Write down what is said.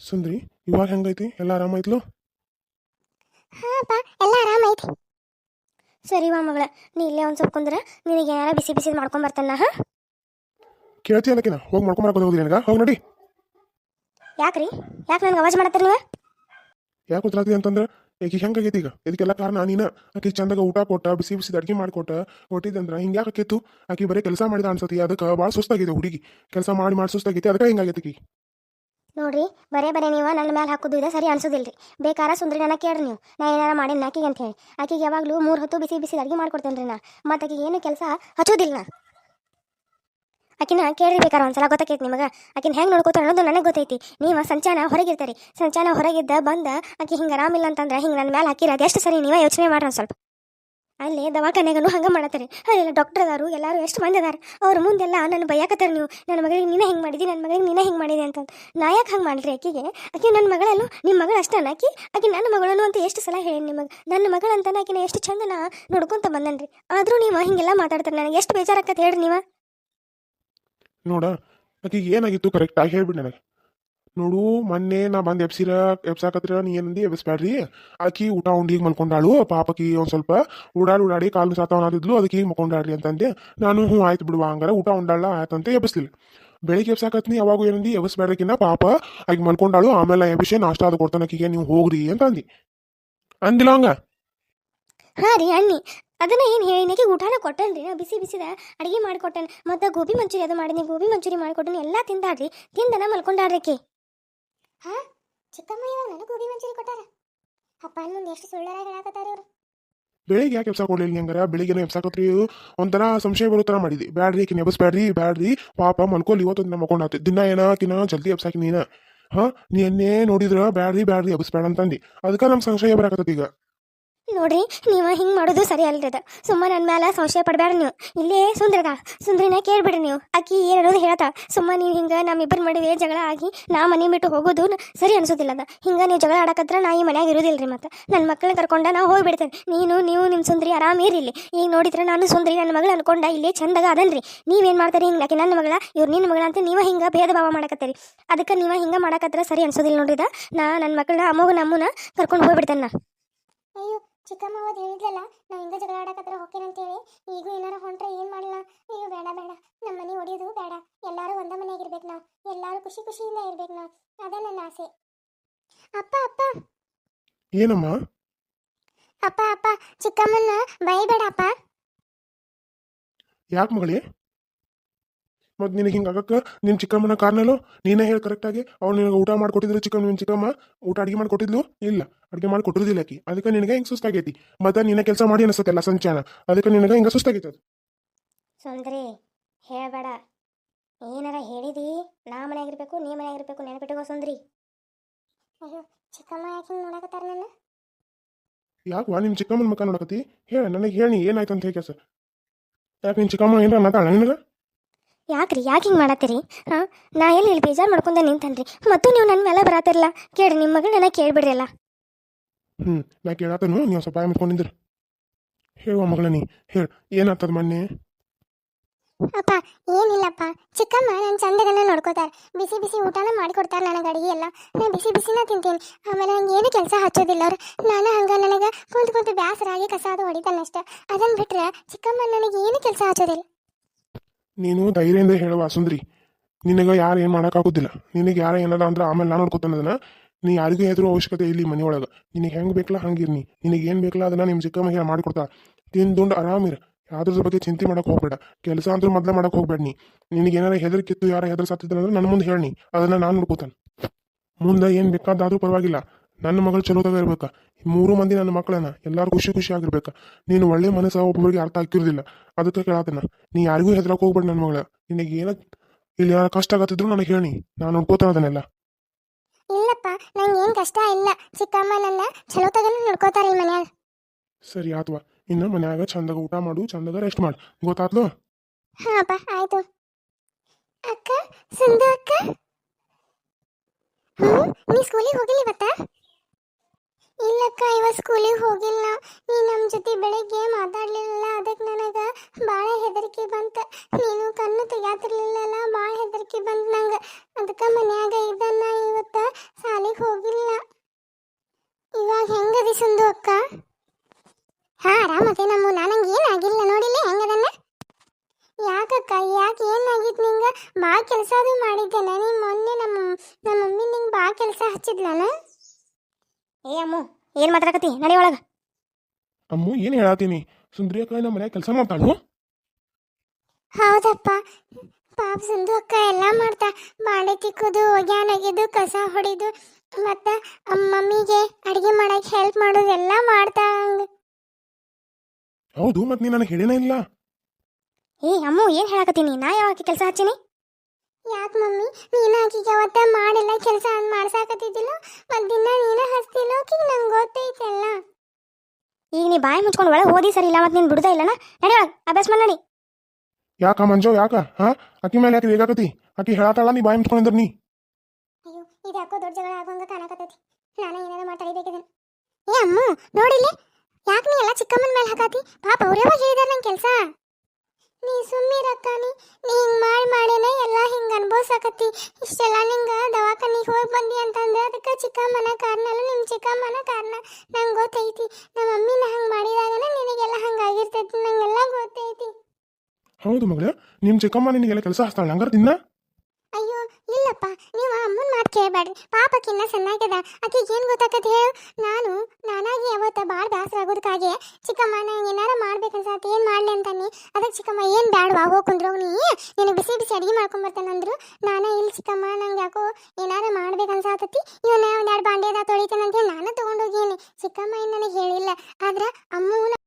ಸುಂದ್ರಿ ಇವಾಗ ಹೆಂಗೈತಿ? ಎಲ್ಲ ಆರಾಮಾಯ್ತಲು ಹಾಂ ಅಪ್ಪ ಎಲ್ಲ ಆರಾಮೈತಿ ಸರಿ ವಾ ಮಗಳ ನೀ ಇಲ್ಲೇ ಒಂದು ಸ್ವಲ್ಪ ಕುಂದ್ರ ನಿನಗೆ ಏನಾರ ಬಿಸಿ ಬಿಸಿ ಮಾಡ್ಕೊಂಡ್ ಬರ್ತಾನ ಹಾಂ? ಕೇಳ್ತಿ ಅದಕ್ಕಿನ ಹೋಗಿ ಮಾಡ್ಕೊಂಬರಕ್ಕೆ ಹೋಗಿ ನನಗೆ ಹೋಗಿ ನೋಡಿ. ಯಾಕ್ರಿ? ಯಾಕೆ ನನಗೆ ಅವಾಜ್ ಮಾಡತ್ತೀರಿ ನೀವು? ಯಾಕೆ ಉತ್ತರಾತಿ ಅಂತಂದ್ರೆ ಈಗ ಹೆಂಗಾಗೈತಿ ಈಗ? ಇದಕ್ಕೆಲ್ಲ ಕಾರಣ ನೀನು. ಆಕೆ ಚಂದಾಗ ಊಟ ಕೊಟ್ಟ ಬಿಸಿ ಬಿಸಿ ಅಡುಗೆ ಮಾಡಿಕೊಟ್ಟ ಕೊಟ್ಟಿದ್ದಂದ್ರೆ ಹಿಂಗೆ ಯಾಕೆ ಆಕೆ ಆಕಿ ಬರೀ ಕೆಲಸ ಮಾಡಿದ ಅನ್ಸತಿ ಅದಕ್ಕೆ ಭಾಳ ಸುಸ್ತಾಗಿದೆ ಹುಡುಗಿ. ಕೆಲಸ ಮಾಡಿ ಮಾಡಿ ಸುಸ್ತಾಗೈತಿ ಅದಕ್ಕೆ ಹಿಂಗಾಗೈತಿ ನೋಡ್ರಿ, ಬರೇ ಬರೇ ನೀವು ನನ್ನ ಮೇಲೆ ಹಾಕೋದು ಇದೆ ಸರಿ ಅನ್ಸೋದಿಲ್ರಿ. ಬೇಕಾರ ಸುಂದ್ರಿ ನನ್ನ ಕೇಳ್ರಿ ನೀವು. ನಾ ಏನಾರ ಮಾಡೇನಿ ಆಕಿಗೆ ಅಂತ ಹೇಳಿ. ಆಕಿಗೆ ಯಾವಾಗಲೂ ಮೂರು ಹೊತ್ತು ಬಿಸಿ ಬಿಸಿ ಅಡುಗೆ ಮಾಡ್ಕೊಡ್ತೇನೆ ರೀ ನಾ. ಮತ್ತು ಆಕಿಗೆ ಏನು ಕೆಲಸ ಹಚ್ಚೋದಿಲ್ಲ ನಾ. ಆಕಿನ ಕೇಳ್ರಿ ಬೇಕಾರ ಒಂದ್ಸಲ ಗೊತ್ತಾಕೈತಿ ನಿಮಗೆ. ಆಕಿನ ಹೆಂಗೆ ನೋಡ್ಕೋತಾರ ಅನ್ನೋದು ನನಗೆ ಗೊತ್ತೈತಿ. ನೀವು ಸಂಚಾನ ಹೊರಗಿರ್ತಾರೆ. ಸಂಚಾನ ಹೊರಗಿದ್ದ ಬಂದ ಆಕಿ ಹಿಂಗೆ ಆರಾಮಿಲ್ಲ ಅಂತಂದ್ರೆ ಹಿಂಗೆ ನನ್ನ ಮೇಲೆ ಹಾಕಿರ ಅದೆಷ್ಟು ಸರಿ ನೀವೇ ಯೋಚನೆ ಮಾಡ್ರಿ ಸ್ವಲ್ಪ. ಅಲ್ಲಿ ದವಾಖಾನೆಗೂ ಹಂಗೆ ಮಾಡತ್ತಾರೆ. ಅಲ್ಲೆಲ್ಲ ಡಾಕ್ಟರ್ ಅದಾರು, ಎಲ್ಲರೂ ಎಷ್ಟು ಮಂದಿ ಅದಾರ? ಅವ್ರ ಮುಂದೆಲ್ಲ ನನ್ನ ಬೈಯಾಕತ್ತಾರ ನೀವು. ನನ್ನ ಮಗಳಿಗೆ ನೀನೇ ಹೆಂಗೆ ಮಾಡಿದಿ ನನ್ನ ಮಗಳಿಗೆ ನೀನೇ ಹೆಂಗೆ ಮಾಡಿದೆ ಅಂತ ನಾ ಯಾಕೆ ಹಂಗೆ ಮಾಡ್ರಿ ಆಕಿಗೆ ಆಕೆ ನನ್ನ ಮಗಳಲ್ಲೂ ನಿಮ್ಮ ಮಗಳು ಅಷ್ಟೇ ಆಕಿ ಆಕೆ ನನ್ನ ಮಗಳನ್ನು ಅಂತ ಎಷ್ಟು ಸಲ ಹೇಳಿ ನಿಮಗೆ. ನನ್ನ ಮಗಳಂತಾನೆ ಆಕಿನ ಎಷ್ಟು ಚಂದ ನಾ ನೋಡ್ಕೊಂತ ಬಂದನ್ರಿ ಆದರೂ ನೀವು ಹಿಂಗೆಲ್ಲ ಮಾತಾಡ್ತಾರೆ, ನನಗೆ ಎಷ್ಟು ಬೇಜಾರಾಕತ್ತೆ ಹೇಳ್ರಿ ನೀವು? ನೋಡ ಆಕಿಗೆ ಏನಾಗಿತ್ತು ಕರೆಕ್ಟಾಗಿ ಹೇಳ್ಬಿಡಿ ನನಗೆ. ನೋಡು, ಮೊನ್ನೆ ನಾ ಬಂದು ಎಬ್ಸಿರ ಎಬ್ಸಾಕತ್ರ ನೀ ಏನಂದಿ? ಎಬ್ಸ್ಬ್ಯಾಡ್ರಿ. ಆಕಿ ಊಟ ಉಂಡಿಗೆ ಮಲ್ಕೊಂಡಾಳು. ಪಾಪಕಿ ಒಂದು ಸ್ವಲ್ಪ ಉಡಾಡಿ ಉಡಾಡಿ ಕಾಲು ಸಾತಾವನಾದಿದ್ಲು ಅದಕ್ಕೆ ಈಗ ಮಲ್ಕೊಂಡಾಡ್ರಿ ಅಂತಂದೆ. ನಾನು ಹ್ಞೂ, ಆಯ್ತು ಬಿಡುವ ಹಂಗಾರ. ಊಟ ಉಂಡಾಳ ಆಯ್ತಂತ ಎಬ್ಸ್ಲಿಲ್ಲ ಬೆಳಿಗ್ಗೆ ಎಬ್ಸಾಕತ್ನಿ, ಯಾವಾಗ ಏನಂದಿ? ಎಬ್ಸ್ಬೇಡ್ರಕಿನ್ನ ಪಾಪ. ಆಗಿ ಮಲ್ಕೊಂಡಾಳು. ಆಮೇಲೆ ಎಬ್ಬಿಸಿ ನಾಷ್ಟ ಅದು ಕೊಡ್ತಾನೆ ಆಕಿಗೆ. ನೀವು ಹೋಗ್ರಿ ಅಂತ ಅಂದಿ. ಅಂದಿಲ್ಲ ಹಂಗ? ಹಾಂ ರೀ ಅಣ್ಣಿ ಅದನ್ನ ಏನು ಹೇಳಿನಕ್ಕೆ ಊಟನ ಕೊಟ್ಟೇನ್ರಿ ನಾ ಬಿಸಿ ಬಿಸಿದ ಅಡುಗೆ ಮಾಡಿಕೊಟ್ಟೆನ್. ಮತ್ತು ಗೋಬಿ ಮಂಚೂರಿ ಅದು ಮಾಡಿನಿ. ಗೋಬಿ ಮಂಚೂರಿ ಮಾಡಿಕೊಟ್ಟೇನೆ. ಎಲ್ಲ ತಿಂದಾಡ್ರಿ ತಿಂದನ ಮಲ್ಕೊಂಡಾಡ್ರಿಕೆ ಹಾಂ? ಚಿಕ್ಕಮ್ಮ ಇವಾಗ ನನಗೆ ಗೋಬಿ ಮಂಚೂರಿ ಕೊಟ್ಟಾರ. ಅಪ್ಪ ಮುಂದೆ ಎಷ್ಟು ಸುಳ್ಳರ ಹೇಳಕತ್ತಾರ ಇವ್ರು. ಬೆಳಿಗ್ಗೆ ಯಾಕೆ ಎಬ್ಸಾಕ್ ಕೊಡ್ಲಿಲ್ಲ ಹಂಗಾರ? ಬೆಳಿಗ್ಗೆ ಎಬ್ಸಾಕತ್ರಿ ಒಂಥರ ಸಂಶಯ ಬರೋ ಥರ ಮಾಡಿದಿ. ಬ್ಯಾಡ್ರಿ ಕಿ ಎಬ್ಸ್ಬ್ಯಾಡ್ರಿ ಬ್ಯಾಡ್ರಿ. ಪಾಪ ಮನ್ಕೋಲ್ ಇವತ್ತು ನಮ್ಮ ದಿನ ದಿನ ಏನಾಕಿನ ಜಲ್ದಿ ಎಬ್ಸಾಕಿ ನೀನ. ಹಾಂ? ನೀ ಎನ್ನೇ ನೋಡಿದ್ರ ಬ್ಯಾಡ್ರಿ ಬ್ಯಾಡ್ರಿ ಎಬ್ಸ್ಬೇಡ ಅಂತಂದು. ಅದಕ್ಕೆ ನಮ್ಮ ಸಂಶಯ ಬರಾಕತ್ತೈತಿ ಈಗ. ನೋಡ್ರಿ, ನೀವು ಹಿಂಗೆ ಮಾಡೋದು ಸರಿ ಅಲ್ರಿ ಅದು ಸುಮ್ಮನೆ ನನ್ನ ಮೇಲೆ ಸಂಶಯ ಪಡಬೇಡ ನೀವು. ಇಲ್ಲೇ ಸುಂದ್ರದ ಸುಂದ್ರಿನ ಕೇಳ್ಬಿಡ್ರಿ ನೀವು. ಆಕಿ ಏನಿರೋದು ಹೇಳ್ತಾ ಸುಮ್ಮನೆ ನೀವು ಹಿಂಗೆ ನಮ್ಮಿಬ್ಬರ ನಡುವೆ ಜಗಳ ಆಗಿ ನಾ ಮನೆ ಬಿಟ್ಟು ಹೋಗೋದು ಸರಿ ಅನ್ಸೋದಿಲ್ಲ ಅದ. ಹಿಂಗೆ ನೀವು ಜಗಳ ಆಡಕತ್ರ ನಾ ಈ ಮನ್ಯಾಗ ಇರೋದಿಲ್ಲ ರೀ ಮತ್ತೆ. ನನ್ನ ಮಕ್ಕಳನ್ನ ಕರ್ಕೊಂಡ ನಾ ಹೋಗ್ಬಿಡ್ತೇನೆ. ನೀನು, ನೀವು ನಿಮ್ಮ ಸುಂದ್ರಿ ಆರಾಮ್ ಇರಲಿ ಈಗ ನೋಡಿದ್ರೆ ನಾನು ಸುಂದ್ರಿ ನನ್ನ ಮಗಳು ಅನ್ಕೊಂಡ ಇಲ್ಲೇ ಚಂದಾಗ ಅದನ್ರಿ. ನೀವೇನು ಮಾಡ್ತಾರೆ? ಹಿಂಗೆ ಆಕೆ ನನ್ನ ಮಗಳ, ಇವ್ರು ನಿನ್ನ ಮಗಳ ಅಂತ ನೀವು ಹಿಂಗೆ ಭೇದ ಭಾವ ಮಾಡಕತ್ತೀರಿ. ಅದಕ್ಕೆ ನೀವು ಹಿಂಗೆ ಮಾಡಕತ್ರ ಸರಿ ಅನ್ಸೋದಿಲ್ಲ ನೋಡಿದ ನಾ ನನ್ನ ಮಕ್ಕಳನ್ನ ಅಮೋಗ ನಮ್ಮನ್ನ ಕರ್ಕೊಂಡು ಹೋಗ್ಬಿಡ್ತೇನೆ ನಾ. ಚಿಕ್ಕಮ್ಮ ಅವತ್ತು ಹೇಳಿದ್ಲಲ್ಲ ನಾವು ಹಿಂಗ ಜಗಳ ಆಡಕತ್ರ ಹೋಗ್ತೇನಂತೇಳಿ ಈಗೂ ಏನಾರ ಹೊಂಟ್ರೆ ಏನು ಮಾಡಲ್ಲ ಅಯ್ಯೋ ಬೇಡ ಬೇಡ ನಮ್ಮ ಮನೆ ಹೊಡಿಯೋದು ಬೇಡ. ಎಲ್ಲರೂ ಒಂದ ಮನೆಯಾಗಿರ್ಬೇಕು ನಾವು. ಎಲ್ಲರೂ ಖುಷಿ ಖುಷಿಯಿಂದ ಇರ್ಬೇಕು ನಾವು. ಅದೇ ನನ್ನ ಆಸೆ. ಅಪ್ಪ ಅಪ್ಪ! ಏನಮ್ಮ? ಅಪ್ಪ ಅಪ್ಪ! ಚಿಕ್ಕಮ್ಮನ ಬೈಬೇಡ ಅಪ್ಪ ಯಾಕೆ ಮಗಳೇ? ಮತ್ತು ನಿನಗೆ ಹಿಂಗೆ ಆಗಕ್ಕೆ ನಿನ್ನ ಚಿಕ್ಕಮ್ಮನ ಕಾರ್ನಲ್ಲೋ ನೀನೇ ಹೇಳಿ ಕರೆಕ್ಟಾಗಿ ಅವ್ನು ನಿನಗೆ ಊಟ ಮಾಡಿಕೊಟ್ಟಿದ್ರು ಚಿಕ್ಕಮ್ಮ ನಿನ್ನ ಚಿಕ್ಕಮ್ಮ? ಊಟ ಅಡುಗೆ ಮಾಡಿಕೊಟ್ಟಿದ್ಲು? ಇಲ್ಲ. ಅಡುಗೆ ಮಾಡಿ ಕೊಟ್ಟಿರೋದಿಲ್ಲ ಆಕಿ. ಅದಕ್ಕೆ ನಿನಗೆ ಹಿಂಗೆ ಸುಸ್ತಾಗೈತಿ. ಮತ್ತೆ ನಿನ್ನ ಕೆಲಸ ಮಾಡಿ ಅನಿಸುತ್ತಲ್ಲ ಸಂಚಾನ? ಅದಕ್ಕೆ ನಿನಗೆ ಹಿಂಗೆ ಸುಸ್ತಾಗೈತೆ ಅದು ಸುಂದ್ರಿ ಹೇಳಬೇಡ. ಏನಾರ ಹೇಳಿದಿ? ನಾ ಮನೆಯಾಗಿರ್ಬೇಕು ನೀ ಮನೆಯಾಗಿರ್ಬೇಕು ನೆನಪಿಟ್ಟುಕೋ ಸುಂದ್ರಿ. ಅಯ್ಯೋ ಚಿಕ್ಕಮ್ಮ ಯಾಕೆ ಹಿಂಗೆ ನೋಡಕತ್ತಾರ ನನ್ನ? ಯಾಕವಾ ನಿಮ್ಮ ಚಿಕ್ಕಮ್ಮನ ಮುಖ ನೋಡಕತ್ತಿ? ಹೇಳ ನನಗೆ ಹೇಳಿ ಏನಾಯ್ತು ಅಂತ ಹೇಗೆ ಸರ್ ಯಾಕೆ ನಿಮ್ಮ ಚಿಕ್ಕಮ್ಮ ಏನಾರ ಮಾತಾಡ ನಿನಗೆ? ಯಾಕ್ರಿ? ಯಾಕೆ ಹಿಂಗೆ ಮಾಡತ್ತೀರಿ? ಹಾಂ? ನಾ ಎಲ್ಲಿ ಇಲ್ಲಿ ಬೇಜಾರು ಮಾಡ್ಕೊಂಡೆ ನಿಂತನ್ರಿ. ಮತ್ತು ನೀವು ನನ್ನ ಮೇಲೆ ಬರತ್ತಿರಲ್ಲ ಕೇಳ್ರಿ ನಿಮ್ಮ ಮಗಳನ್ನ ನನಗೆ ಅಲ್ಲ ಹ್ಞೂ ನಾ ಕೇಳತ್ತನು ನೀವು ಸ್ವಲ್ಪ ಮಿಟ್ಕೊಂಡು ನಿಂದ್ರು ಹೇಳುವ ಮಗಳ ನೀ. ಹೇಳು ಏನಾಗ್ತದ ಮೊನ್ನೆ ಅಪ್ಪ ಏನಿಲ್ಲಪ್ಪ. ಚಿಕ್ಕಮ್ಮ ನನ್ನ ಚಂದಗನ್ನ ನೋಡ್ಕೋತಾರೆ. ಬಿಸಿ ಬಿಸಿ ಊಟನ ಮಾಡಿಕೊಡ್ತಾರೆ ನನಗೆ ಅಡುಗೆ ಎಲ್ಲ. ನಾನು ಬಿಸಿ ಬಿಸಿನ ತಿಂತೀನಿ. ಆಮೇಲೆ ನಂಗೆ ಏನು ಕೆಲಸ ಹಚ್ಚೋದಿಲ್ಲ ಅವ್ರು. ನಾನು ಹಂಗೆ ನನಗೆ ಕುಂತು ಕುಂತು ಬೇಸರಾಗಿ ಕಸ ಅದು ಹೊಡಿತಾನಷ್ಟೆ. ಅದನ್ನು ಬಿಟ್ರೆ ಚಿಕ್ಕಮ್ಮ ನನಗೆ ಏನು ಕೆಲಸ ಹಚ್ಚೋದಿಲ್ಲ. ನೀನು ಧೈರ್ಯದಿಂದ ಹೇಳುವ, ಸುಂದ್ರಿ. ನಿನಗೆ ಯಾರು ಏನು ಮಾಡೋಕ್ಕಾಗೋದಿಲ್ಲ ನಿನಗೆ ಯಾರು ಏನದ ಅಂದ್ರೆ ಆಮೇಲೆ ನಾನು ನೋಡ್ಕೊತಾನೆ ನೀ ಯಾರಿಗೂ ಹೆದರು ಅವಶ್ಯಕತೆ ಇಲ್ಲಿ ಮನೆಯೊಳಗೆ. ನಿನಗೆ ಹೆಂಗೆ ಬೇಕಲ್ಲ ಹಂಗಿರ್ನಿ. ನಿನಗೆ ಏನು ಬೇಕಲ್ಲ ಅದನ್ನ ನಿಮ್ಮ ತಿನ್ ಮಾಡಿಕೊಡ್ತಾ. ತಿಂದುಂಡು ಆರಾಮಿರ ಯಾವ್ದ್ರ ಬಗ್ಗೆ ಚಿಂತೆ ಮಾಡಕ್ಕೆ ಹೋಗ್ಬೇಡ. ಕೆಲಸ ಅಂತೂ ಮೊದಲೇ ಮಾಡಕ್ಕೆ ಹೋಗ್ಬೇಡ ನೀ. ನಿನಗೆ ಏನಾರ ಹೆದರ್ಕಿತ್ತು ಯಾರು ಹೆದರ್ ಸತ್ತಿದ್ರೆ ನನ್ನ ಮುಂದೆ ಹೇಳಿ ಅದನ್ನ ನಾನು ನೋಡ್ಕೋತಾನೆ. ಮುಂದೆ ಏನು ಬೇಕಾದಾದ್ರೂ ಪರವಾಗಿಲ್ಲ. ನನ್ನ ಮಗಳು ಚಲೋದಾಗ ಇರ್ಬೇಕು. ಮೂರು ಮಂದಿ ನನ್ನ ಮಕ್ಕಳನ್ನ ಎಲ್ಲರೂ ಖುಷಿ ಖುಷಿ ಆಗಿರ್ಬೇಕು. ನೀನು ಒಳ್ಳೆ ಮನಸ್ಸ ಒಬ್ಬೊಬ್ಬರಿಗೆ ಅರ್ಥ ಆಗಿರೋದಿಲ್ಲ ಅದಕ್ಕೆ ಕೇಳಾತನ ನೀ ಯಾರಿಗೂ ಹೆದರಕ್ಕೆ ಹೋಗ್ಬೇಡ ನನ್ನ ಮಗಳ. ನಿನಗೆ ಏನ ಇಲ್ಲಿ ಯಾರು ಕಷ್ಟ ಆಗತ್ತಿದ್ರು ನನಗೆ ಹೇಳಿ. ನಾನು ನೋಡ್ಕೋತಾನ ಅದನ್ನೆಲ್ಲ. ಇಲ್ಲಪ್ಪ ನಂಗೆ ಏನು ಕಷ್ಟ ಇಲ್ಲ. ಚಿಕ್ಕಮ್ಮ ನನ್ನ ಚಲೋ ತಗನ ನೋಡ್ಕೋತಾರೆ ಈ ಮನ್ಯಾಗ. ಸರಿ ಆತ್ವ ಇನ್ನು ಮನ್ಯಾಗ ಚಂದಾಗ ಊಟ ಮಾಡು ಚಂದಾಗ ರೆಸ್ಟ್ ಮಾಡು. ಗೊತ್ತಾತ್ಲೋ? ಹಾಪ ಅಪ್ಪ ಆಯಿತು. ಅಕ್ಕ ಸುಂದು ಅಕ್ಕ. ಹ್ಞೂ ನೀ ಸ್ಕೂಲಿಗೆ ಹೋಗಿಲ್ಲ ಇವತ್ತ? ಇಲ್ಲಕ್ಕ ಇವತ್ತು ಸ್ಕೂಲಿಗೆ ಹೋಗಿಲ್ಲ. ನೀ ನಮ್ಮ ಜೊತೆ ಬೆಳಿಗ್ಗೆ ಮಾತಾಡಲಿಲ್ಲ. ಅದಕ್ಕೆ ನನಗೆ ಭಾಳ ಹೆದರಿಕೆ ಬಂತ. ನೀನು ಕಣ್ಣು ತೆಗ್ಯಾತಿರ್ಲಿಲ್ಲಲ್ಲ ಭಾಳ ಹೆದರಿಕೆ ಬಂತು ನಂಗೆ. ಅದಕ್ಕೆ ಮನ್ಯಾಗ ಇದನ್ನ ಇವತ್ತು ಇವಾಗ ಹೆಂಗದಿ ಸಂದು ಅಕ್ಕ? ಹಾ ಆರಾಮದೆ ನಮ್ಮ. ನನಗೆ ಏನಾಗಿಲ್ಲ ನೋಡಿಲ್ಲ ಹೆಂಗದನ್ನ ಯಾಕಕ್ಕ ಯಾಕೆ ಏನಾಗಿತ್ತು ನಿಂಗ? ಬಾ ಕೆಲಸ ಅದು ಮಾಡಿದ್ದೇನೆ ನೀ ಮೊನ್ನೆ ನಮ್ಮ ನಮ್ಮ ಮಮ್ಮಿ ನಿಂಗೆ ಬಾ ಕೆಲಸ ಹಚ್ಚಿದ್ಲನ? ಏ ಅಮ್ಮು ಏನು ಮಾತಾಡಕತ್ತಿ ನಡಿ ಒಳಗ? ಅಮ್ಮು ಏನು ಹೇಳತ್ತೀನಿ? ಸುಂದ್ರಿ ಅಕ್ಕ ನಮ್ಮ ಮನ್ಯಾಗ ಕೆಲಸ ಮಾಡ್ತಾಳು. ಹೌದಪ್ಪ. ಪಾಪ ಸಿಂಧು ಅಕ್ಕ ಎಲ್ಲ ಮಾಡ್ತಾ ಬಾಂಡೆ ತಿಕ್ಕುದು ಒಗ್ಯಾನಗಿದು ಕಸ ಹೊಡಿದು ಮತ್ತು ಮಮ್ಮಿಗೆ ಅಡಿಗೆ ಮಾಡಕ್ಕೆ ಹೆಲ್ಪ್ ಮಾಡೋದು ಎಲ್ಲ ಮಾಡ್ತಾ ಹಂಗ. ಹೌದು ಮತ್ತೆ ನೀನು ನನಗೆ ಹೇಳಿನೇ ಇಲ್ಲ. ಏ ಅಮ್ಮು ಏನು ಹೇಳಕತ್ತೀನಿ? ನಾ ಯಾವಾಗ ಕೆಲಸ ಹಚ್ಚಿನಿ? ಯಾಕೆ ಮಮ್ಮಿ? ನೀನು ಆಕಿಗೆ ಅವತ್ತ ಮಾಡಿಲ್ಲ ಕೆಲಸ ಮಾಡ್ಸಾಕತ್ತಿದ್ದಿಲ್ಲ? ಮತ್ತು ದಿನ ನೀನು ಬಾಯಿ ಮುಚ್ಕೊಂಡು ಒಳಗೆ ಓದಿ ಸರಿ ಇಲ್ಲ ಮತ್ತೆ ನೀನು ಬಿಡುದೇ ಇಲ್ಲನ? ನಡಿ ಒಳಗೆ ಅಭ್ಯಾಸ ಮಾಡಿ ನಡಿ. ಯಾಕ ಮಂಜು ಯಾಕ? ಹಾ? ಅಕ್ಕಿ ಮೇಲೆ ಯಾಕೆ ರೇಗಾಕತಿ? ಅಕ್ಕಿ ಹೇಳಾತಳ ನೀ ಬಾಯಿ ಮುಚ್ಕೊಂಡಿದ್ರ ನೀ. ಅಯ್ಯೋ ಇದು ಯಾಕೋ ದೊಡ್ಡ ಜಗಳ ಆಗೋಂಗ ಕಾಣಕತ್ತೈತಿ. ನಾನು ಏನಾರ ಮಾತಾಡಿಬೇಕಿದೆ ಏ ಅಮ್ಮ ನೋಡಿಲ್ಲಿ? ಯಾಕೆ ನೀ ಎಲ್ಲ ಚಿಕ್ಕಮ್ಮನ ಮೇಲೆ ಹಾಕಾತಿ? ಪಾಪ ಅವ್ರು ಹೇಳಿದಾರ ನಂಗೆ ಕೆಲಸ? ನೀ ಸುಮ್ಮಿರಕ್ಕ ನೀ ನೀ ಹಿಂಗೆ ಮಾಡಿ ಮಾಡಿನೇ ಎಲ್ಲ ಹಿಂಗೆ ಅನುಭವಿಸಕತ್ತಿ. ಇಷ್ಟೆಲ್ಲ ನಿಂಗೆ ದವಾಖಾನಿಗೆ ಹೋಗಿ ಬಂದಿ ಅಂತಂದ್ರೆ ಅದಕ್ಕೆ ಚಿಕ್ಕಮ್ಮನ ಕಾರಣ ಅಲ್ಲ ನಿಮ್ಮ ಚಿಕ್ಕಮ್ಮನ ಕಾರಣ. ನಂಗೆ ಗೊತ್ತೈತಿ ನಮ್ಮ ಮಮ್ಮಿನ ಹಂಗೆ ಮಾಡಿದಾಗನ ನಿನಗೆಲ್ಲ ಹಂಗಾಗಿರ್ತೈತಿ ನಂಗೆಲ್ಲ ಗೊತ್ತೈತಿ. ಹೌದು ಮಗಳ ನಿಮ್ಮ ಚಿಕ್ಕಮ್ಮ ನಿನಗೆಲ್ಲ ಕೆಲಸ ಹಾಕ್ತಾಳೆ ಹಂಗಾರ ದಿನ ಅಯ್ಯೋ, ಇಲ್ಲಪ್ಪ, ನೀವು ಅಮ್ಮನ ಮಾತು ಕೇಳಬೇಡ್ರಿ. ಪಾಪಕ್ಕಿನ್ನ ಸಣ್ಣಾಗ್ಯದ ಆಕಿಗೆ ಏನು ಗೊತ್ತಾಕತಿ ಹೇಳು? ನಾನು, ನಾನಾಗಿ ಯಾವತ್ತ ಭಾಳ ಬೇಸರ ಆಗೋದಕ್ಕಾಗಿ ಚಿಕ್ಕಮ್ಮ ನಂಗೆ ಏನಾರ ಮಾಡ್ಬೇಕನ್ಸತ್ತೆ ಏನು ಮಾಡಲಿ ಅಂತಾನೆ ಅದಕ್ಕೆ ಚಿಕ್ಕಮ್ಮ ಏನು ಬ್ಯಾಡವಾ? ಹೋಗಿ ಕುಂದ್ರು ನೀ ಬಿಸಿ ಬಿಸಿ ಅಡುಗೆ ಮಾಡ್ಕೊಂಬರ್ತಾನಂದ್ರು ನಾನು ಇಲ್ಲಿ ಚಿಕ್ಕಮ್ಮ, ನಂಗೆ ಯಾಕೋ ಏನಾರ ಮಾಡ್ಬೇಕನ್ಸಾತತಿ ಇವನ್ನ ಎರಡು ಬಾಂಡೆದ ತೊಳಿತಾನಂತ ಹೇಳಿ ನಾನು ತೊಗೊಂಡೋಗೀನಿ ಚಿಕ್ಕಮ್ಮ ಏನು ನನಗೆ ಹೇಳಿಲ್ಲ. ಆದ್ರೆ ಅಮ್ಮನ